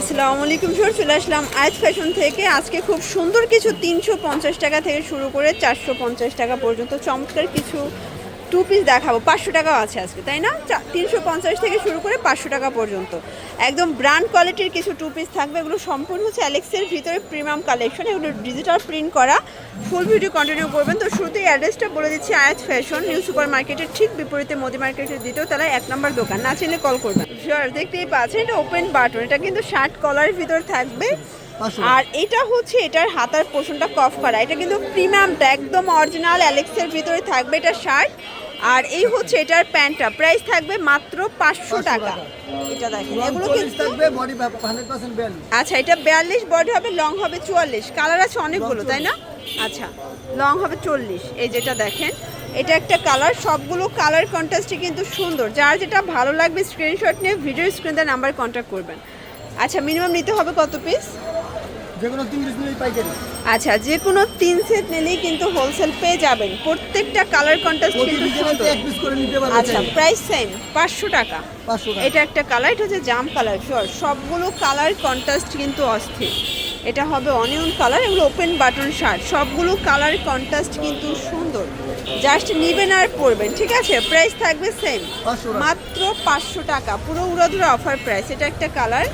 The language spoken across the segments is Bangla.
আসসালামু আলাইকুম সর চলে আসলাম আজ ফ্যাশন থেকে। আজকে খুব সুন্দর কিছু তিনশো পঞ্চাশ টাকা থেকে শুরু করে চারশো পঞ্চাশ টাকা পর্যন্ত। চমৎকার কিছু টু পিস দেখাবো পাঁচশো টাকাও আছে আজকে তাই না? তিনশো পঞ্চাশ থেকে শুরু করে পাঁচশো টাকা পর্যন্ত। একদম ব্র্যান্ড কোয়ালিটির কিছু টু পিস থাকবে এগুলো সম্পূর্ণ হচ্ছে অ্যালেক্সের ভিতরে প্রিমিয়াম কালেকশন এগুলো ডিজিটাল প্রিন্ট করা। ফুল ভিডিও কন্টিনিউ করবেন। তো শুরুতেই অ্যাড্রেসটা বলে দিচ্ছি আয়াত ফ্যাশন নিউ সুপার মার্কেটের ঠিক বিপরীতে মোদি মার্কেটের দ্বিতীয় তলায় এক নম্বর দোকান। না চিনলে কল করবেন। শিওর দেখতেই পাচ্ছেন এটা ওপেন বাটন এটা কিন্তু শার্ট কলারের ভিতর থাকবে। আর এটা হচ্ছে এটার হাতার পোষণটা কফ করা এটা কিন্তু প্রিমিয়ামটা একদম অরিজিনাল অ্যালেক্সের ভিতরে থাকবে এটা শার্ট আর এই হচ্ছে এটার প্যান্টটা। প্রাইস থাকবে মাত্র পাঁচশো টাকা। এটা দেখেন এগুলো থাকবে বডি 100% ব্যান্ড আচ্ছা এটা বিয়াল্লিশ বডি হবে লং হবে চুয়াল্লিশ। কালার আছে অনেকগুলো তাই না? আচ্ছা লং হবে চল্লিশ। এই যেটা দেখেন এটা একটা কালার সবগুলো কালার কন্ট্রাস্টই কিন্তু সুন্দর। যার যেটা ভালো লাগবে স্ক্রিনশট নিয়ে ভিডিও স্ক্রিনে নাম্বার কন্ট্যাক্ট করবেন। আচ্ছা মিনিমাম নিতে হবে কত পিস যে কোনো 30 মিনিট পাইকারি। আচ্ছা যে কোনো তিন সেট নিলেই কিন্তু হোলসেল পেয়ে যাবেন। প্রত্যেকটা কালার কন্ট্রাস্ট কিন্তু সুন্দর। এক পিস করে নিতে আচ্ছা প্রাইস সেম পাঁচশো টাকা। 500 টাকা। এটা একটা কালার এটা হচ্ছে জাম কালার শিওর সবগুলো কালার কন্ট্রাস্ট কিন্তু অস্থির। এটা হবে অনিয়ন কালার এগুলো ওপেন বাটন শার্ট সবগুলো কালার কন্ট্রাস্ট কিন্তু সুন্দর। জাস্ট নিবেন আর পরবেন ঠিক আছে? প্রাইস থাকবে সেম 500 মাত্র পাঁচশো টাকা। পুরো উড়াধুরা অফার প্রাইস এটা একটা কালার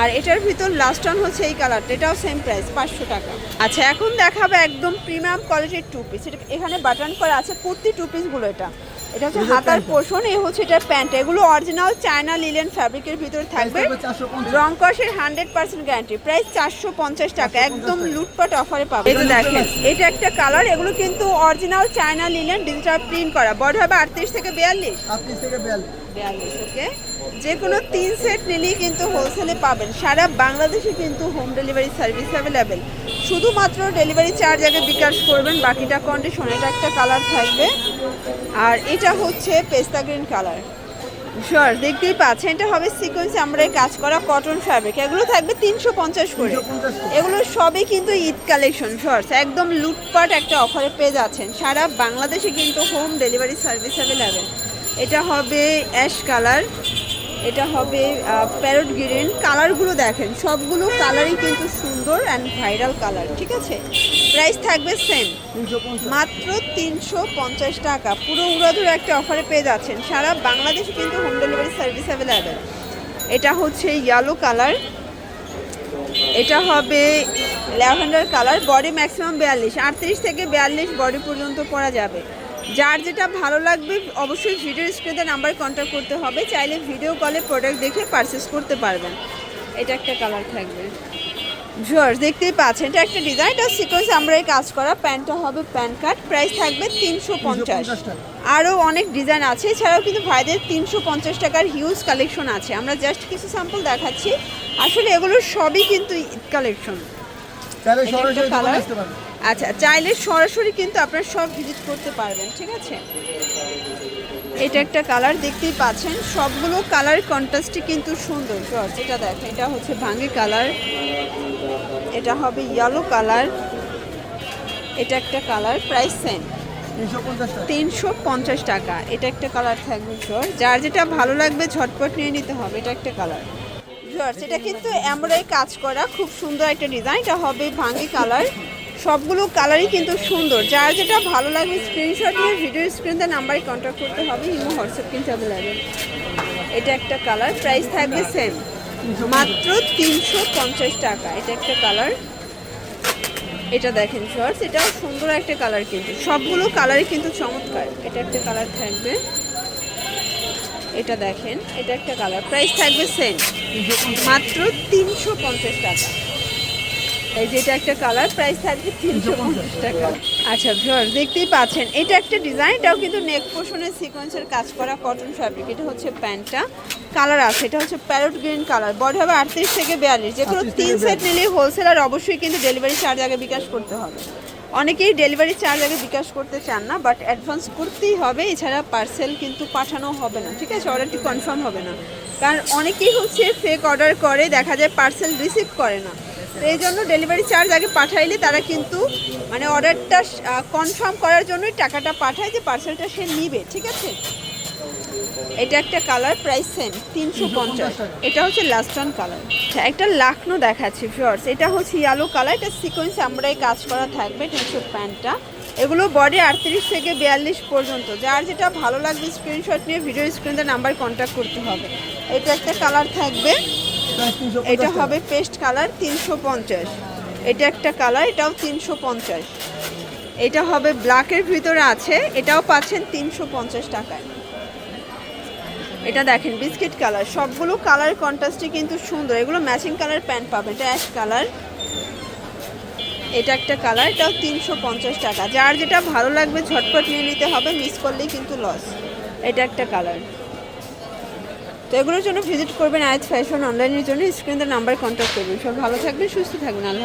আর এটার ভিতর লাস্ট অন হচ্ছে এই কালারটা এটাও সেম প্রাইস পাঁচশো টাকা। আচ্ছা এখন দেখাবে একদম প্রিমিয়াম কোয়ালিটির টু পিস এটা এখানে বাটন করা আছে কুর্তি টু পিসগুলো এটা। এটা হচ্ছে হাতার পোষণ এই হচ্ছে এটা প্যান্ট। এগুলো অরিজিনাল চায়না লিলেন ফ্যাব্রিকের ভিতরে থাকবে। থাকবে 450 রং কষের হান্ড্রেড পার্সেন্ট গ্যারান্টি প্রাইস চারশো পঞ্চাশ টাকা। একদম লুটপাট অফারে পাবে। এটা দেখেন এটা একটা কালার এগুলো কিন্তু original China linen digital print করা। বড় হবে আটত্রিশ থেকে বিয়াল্লিশ। 38 থেকে 42 বিয়াল্লিশ ওকে যে কোনো তিন সেট নিলেই কিন্তু হোলসেলে পাবেন। সারা বাংলাদেশে কিন্তু হোম ডেলিভারি সার্ভিস অ্যাভেলেবেল শুধুমাত্র ডেলিভারি চার্জ আগে বিকাশ করবেন বাকিটা কন্ডিশন এটা একটা কালার থাকবে। আর এটা হচ্ছে পেস্তা গ্রিন কালার শিওর দেখতেই পাচ্ছেন এটা হবে সিকোয়েন্সে আমরা কাজ করা কটন ফ্যাব্রিক এগুলো থাকবে তিনশো পঞ্চাশ করে। 350 করে। এগুলো সবই কিন্তু ঈদ কালেকশন শর্টস একদম লুটপাট একটা অফারে পেয়ে যাচ্ছেন। সারা বাংলাদেশে কিন্তু হোম ডেলিভারি সার্ভিস অ্যাভেলেবেল এটা হবে অ্যাশ কালার এটা হবে প্যারট গ্রিন কালারগুলো দেখেন, সবগুলো কালারই কিন্তু সুন্দর অ্যান্ড ভাইরাল কালার ঠিক আছে? প্রাইস থাকবে সেম মাত্র তিনশো পঞ্চাশ টাকা। পুরো উড়াধুরা একটা অফারে পেয়ে যাচ্ছেন। সারা বাংলাদেশে কিন্তু হোম ডেলিভারি সার্ভিস অ্যাভেলেবেল এটা হচ্ছে ইয়েলো কালার এটা হবে ল্যাভেন্ডার কালার বডি ম্যাক্সিমাম বিয়াল্লিশ। আটত্রিশ থেকে বিয়াল্লিশ বডি পর্যন্ত পরা যাবে। যার যেটা ভালো লাগবে অবশ্যই ভিডিও স্ক্রিনে নাম্বার কন্ট্যাক্ট করতে হবে। চাইলে ভিডিও কলে প্রোডাক্ট দেখে পারচেস করতে পারবেন। এটা একটা কালার থাকবে। জর্জ দেখতেই পাচ্ছেন এটা একটা ডিজাইন এটা সিকোয়েন্স আমরা এই কাজ করা। প্যান্টটা হবে প্যান কাট প্রাইস থাকবে তিনশো পঞ্চাশ। আরও অনেক ডিজাইন আছে এছাড়াও কিন্তু ভাইদের তিনশো পঞ্চাশ টাকার হিউজ কালেকশন আছে। আমরা জাস্ট কিছু স্যাম্পল দেখাচ্ছি। আসলে এগুলো সবই কিন্তু কালেকশন কালার আচ্ছা চাইলে সরাসরি কিন্তু আপনারা সব ভিজিট করতে পারবেন, ঠিক আছে? এটা একটা কালার দেখতেই পাচ্ছেন। সবগুলো কালার কন্ট্রাস্টই কিন্তু সুন্দর। জর্জ এটা দেখেন, এটা হচ্ছে ভাঙ্গি কালার এটা হবে ইয়েলো কালার এটা একটা কালার প্রাইস সেম তিনশো পঞ্চাশ টাকা। এটা একটা কালার থাকবে জর্জ যার যেটা ভালো লাগবে, ঝটপট নিয়ে নিতে হবে। এটা একটা কালার জর্জ এটা কিন্তু এমব্রয়ডারি কাজ করা। খুব সুন্দর একটা ডিজাইন এটা হবে ভাঙ্গি কালার সবগুলো কালারই কিন্তু সুন্দর। যার যেটা ভালো লাগবে স্ক্রিনশট নিয়ে ভিডিও স্ক্রিনে নাম্বারে কন্ট্যাক্ট করতে হবে। ইমো হোয়াটসঅ্যাপ কিন্তু অ্যাভেলেবেল এটা একটা কালার প্রাইস থাকবে সেম মাত্র তিনশো পঞ্চাশ টাকা। এটা একটা কালার এটা দেখেন শর্টস এটাও সুন্দর একটা কালার কিন্তু। সবগুলো কালারই কিন্তু চমৎকার। এটা একটা কালার থাকবে। এটা দেখেন, এটা একটা কালার প্রাইস থাকবে সেম মাত্র তিনশো পঞ্চাশ টাকা। এই যে এটা একটা কালার প্রাইস থাকবে তিনশো পঞ্চাশ টাকা। আচ্ছা ভিউয়ার্স দেখতেই পাচ্ছেন এটা একটা ডিজাইন এটাও কিন্তু নেক পোষণের সিকোয়েন্সের কাজ করা কটন ফ্যাব্রিক এটা হচ্ছে প্যান্টটা কালার আছে এটা হচ্ছে প্যারট গ্রিন কালার বডি হবে আটত্রিশ থেকে বিয়াল্লিশ যে কোনো তিন সেট নিলে হোলসেলার অবশ্যই কিন্তু ডেলিভারি চার্জ আগে বিকাশ করতে হবে। অনেকেই ডেলিভারি চার্জ আগে বিকাশ করতে চান না বাট অ্যাডভান্স করতেই হবে এছাড়া পার্সেল কিন্তু পাঠানো হবে না ঠিক আছে? অর্ডারটি কনফার্ম হবে না। কারণ অনেকেই হচ্ছে ফেক অর্ডার করে দেখা যায় পার্সেল রিসিভ করে না। এই জন্য ডেলিভারি চার্জ আগে পাঠাইলে তারা কিন্তু মানে অর্ডারটা কনফার্ম করার জন্যই টাকাটা পাঠায় যে পার্সেলটা সে নিবে, ঠিক আছে? এটা একটা কালার প্রাইস সেম তিনশো পঞ্চাশ। এটা হচ্ছে লাস্ট ওয়ান কালার একটা লাখনো দেখাচ্ছি ফিওর্স এটা হচ্ছে ইয়েলো কালার এটা সিকোয়েন্স আমরা এই কাজ করা থাকবে হচ্ছে প্যান্টটা এগুলো বডি আটত্রিশ থেকে বিয়াল্লিশ পর্যন্ত। যার যেটা ভালো লাগবে স্ক্রিনশট নিয়ে ভিডিও স্ক্রিনে নাম্বার কন্ট্যাক্ট করতে হবে। এটা একটা কালার থাকবে। এটা হবে পেস্ট কালার তিনশো পঞ্চাশ। এটা একটা কালার, এটাও তিনশো পঞ্চাশ। এটা হবে ব্ল্যাকের ভিতরে আছে, এটাও পাচ্ছেন তিনশো পঞ্চাশ টাকায়। এটা দেখেন, বিস্কিট কালার। সবগুলো কালার কন্ট্রাস্টে কিন্তু সুন্দর। এগুলো ম্যাচিং কালার প্যান্ট পাবে। এটা অ্যাশ কালার। এটা একটা কালার, এটাও তিনশো পঞ্চাশ টাকা। যার যেটা ভালো লাগবে ঝটপট নিয়ে নিতে হবে, মিস করলেই কিন্তু লস। এটা একটা কালার। তো এগুলোর জন্য ভিজিট করবেন আয়াত ফ্যাশন অনলাইনের জন্য স্ক্রিনের নাম্বার কন্ট্যাক্ট করবেন সব ভালো থাকবেন, সুস্থ থাকবেন, আল্লাহ।